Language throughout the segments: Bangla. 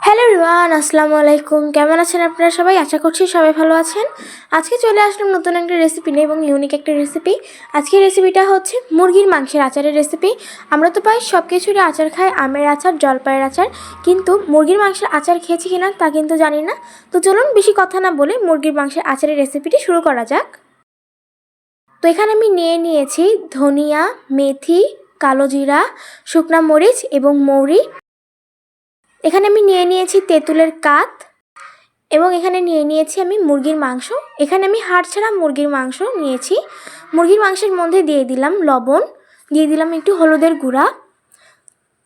হ্যালো রিওয়ান আসসালামু আলাইকুম। কেমন আছেন আপনারা সবাই? আশা করছি সবাই ভালো আছেন। আজকে চলে আসলাম নতুন একটা রেসিপি নিয়ে এবং ইউনিক একটা রেসিপি আজকের রেসিপিটা হচ্ছে মুরগির মাংসের আচারের রেসিপি আমরা তো পাই সব কিছুরই আচার খাই, আমের আচার, জলপাইয়ের আচার। কিন্তু মুরগির মাংসের আচার খেয়েছি কিনা তা কিন্তু জানি না। তো চলুন বেশি কথা না বলে মুরগির মাংসের আচারের রেসিপিটি শুরু করা যাক। তো এখানে আমি নিয়ে নিয়েছি ধনিয়া, মেথি, কালো জিরা, শুকনা মরিচ এবং মৌরি। এখানে আমি নিয়ে নিয়েছি তেঁতুলের কাত এবং এখানে নিয়ে নিয়েছি আমি মুরগির মাংস। এখানে আমি হাড় ছাড়া মুরগির মাংস নিয়েছি। মুরগির মাংসের মধ্যে দিয়ে দিলাম লবণ, দিয়ে দিলাম একটু হলুদের গুঁড়া।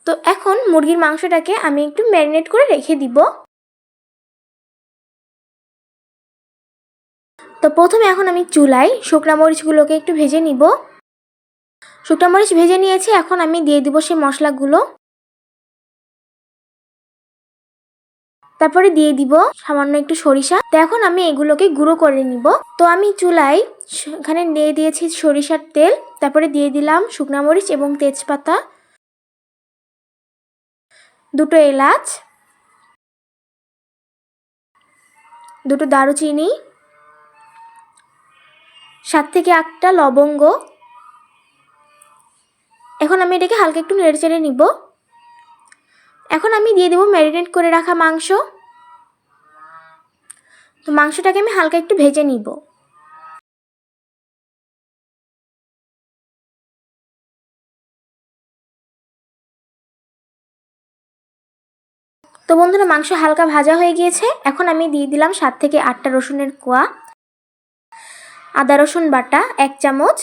তো এখন মুরগির মাংসটাকে আমি একটু ম্যারিনেট করে রেখে দিব। তো প্রথমে এখন আমি চুলাই শুকনা মরিচগুলোকে একটু ভেজে নিব। শুকনা মরিচ ভেজে নিয়েছি, এখন আমি দিয়ে দিব সেই মশলাগুলো। তারপরে দিয়ে দিব সামান্য একটু সরিষা। তো এখন আমি এগুলোকে গুঁড়ো করে নিব। তো আমি চুলায় এখানে দিয়ে দিয়েছি সরিষার তেল। তারপরে দিয়ে দিলাম শুকনা মরিচ এবং তেজপাতা। দুটো এলাচ। দুটো দারুচিনি। সাত থেকে আটটা লবঙ্গ। এখন আমি এটাকে হালকা একটু নেড়ে চেড়ে নিব। এখন আমি দিয়ে দেবো ম্যারিনেট করে রাখা মাংস। তো মাংসটাকে আমি হালকা একটু ভেজে নিব। তো বন্ধুরা, মাংস হালকা ভাজা হয়ে গিয়েছে। এখন আমি দিয়ে দিলাম সাত থেকে আটটা রসুনের কোয়া, আদা রসুন বাটা এক চামচ।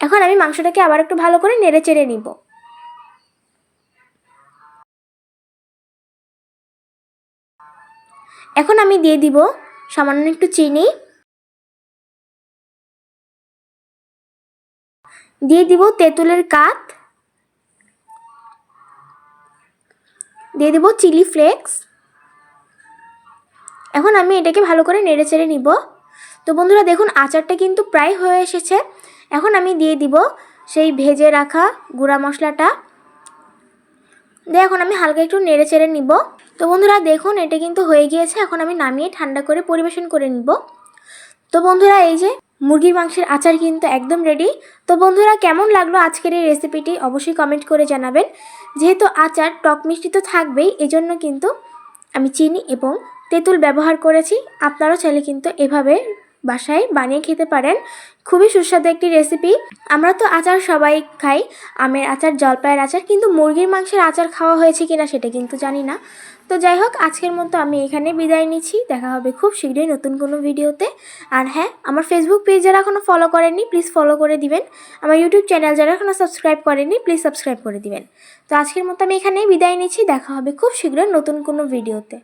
এখন আমি মাংসটাকে আবার একটু ভালো করে নেড়ে চেড়ে নিব। এখন আমি দিয়ে দিব সামান্য একটু চিনি। দিয়ে দিব তেঁতুলের কাত। দিয়ে দিব চিলি ফ্লেক্স। এখন আমি এটাকে ভালো করে নেড়ে চেড়ে নিব। তো বন্ধুরা দেখুন, আচারটা কিন্তু প্রায় হয়ে এসেছে। এখন আমি দিয়ে দিব সেই ভেজে রাখা গুঁড়া মশলাটা। দিয়ে এখন আমি হালকা একটু নেড়ে চেড়ে নিব। তো বন্ধুরা দেখুন, এটা কিন্তু হয়ে গিয়েছে। এখন আমি নামিয়ে ঠান্ডা করে পরিবেশন করে নিব। তো বন্ধুরা, এই যে মুরগির মাংসের আচার কিন্তু একদম রেডি তো বন্ধুরা, কেমন লাগল আজকের এই রেসিপিটি অবশ্যই কমেন্ট করে জানাবেন। যেহেতু আচার টক মিষ্টি তো থাকবেই, এজন্য কিন্তু আমি চিনি এবং তেঁতুল ব্যবহার করেছি। আপনারও চাইলে কিন্তু এভাবে বাসায় বানিয়ে খেতে পারেন। খুবই সুস্বাদু একটি রেসিপি আমরা তো আচার সবাই খাই, আমের আচার, জলপাইয়ের আচার, কিন্তু মুরগির মাংসের আচার খাওয়া হয়েছে কিনা সেটা কিন্তু জানি না। তো যাই হোক, আজকের মতো আমি এখানে বিদায় নিচ্ছি। দেখা হবে খুব শীঘ্রই নতুন কোনো ভিডিওতে। আর হ্যাঁ আমার ফেসবুক পেজ যারা এখনও ফলো করেননি প্লিজ ফলো করে দিবেন। আমার ইউটিউব চ্যানেল যারা এখনও সাবস্ক্রাইব করেননি প্লিজ সাবস্ক্রাইব করে দিবেন। তো আজকের মতো আমি এখানেই বিদায় নিচ্ছি। দেখা হবে খুব শীঘ্রই নতুন কোনো ভিডিওতে।